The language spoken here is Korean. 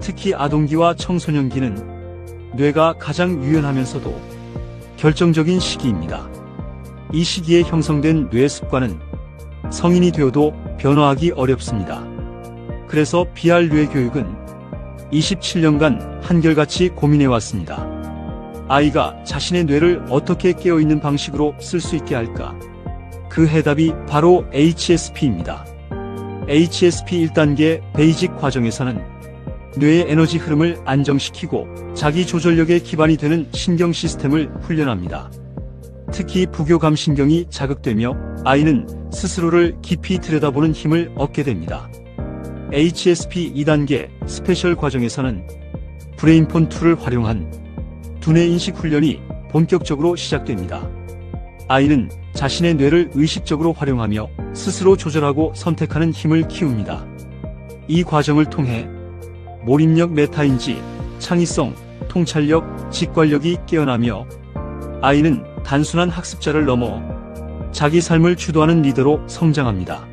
특히 아동기와 청소년기는 뇌가 가장 유연하면서도 결정적인 시기입니다. 이 시기에 형성된 뇌 습관은 성인이 되어도 변화하기 어렵습니다. 그래서 비할 뇌 교육은 27년간 한결같이 고민해 왔습니다. 아이가 자신의 뇌를 어떻게 깨어있는 방식으로 쓸 수 있게 할까? 그 해답이 바로 HSP입니다. HSP 1단계 베이직 과정에서는 뇌의 에너지 흐름을 안정시키고 자기 조절력의 기반이 되는 신경 시스템을 훈련합니다. 특히 부교감 신경이 자극되며 아이는 스스로를 깊이 들여다보는 힘을 얻게 됩니다. HSP 2단계 스페셜 과정에서는 브레인폰 2를 활용한 두뇌 인식 훈련이 본격적으로 시작됩니다. 아이는 자신의 뇌를 의식적으로 활용하며 스스로 조절하고 선택하는 힘을 키웁니다. 이 과정을 통해 몰입력 메타인지, 창의성, 통찰력, 직관력이 깨어나며 아이는 단순한 학습자를 넘어 자기 삶을 주도하는 리더로 성장합니다.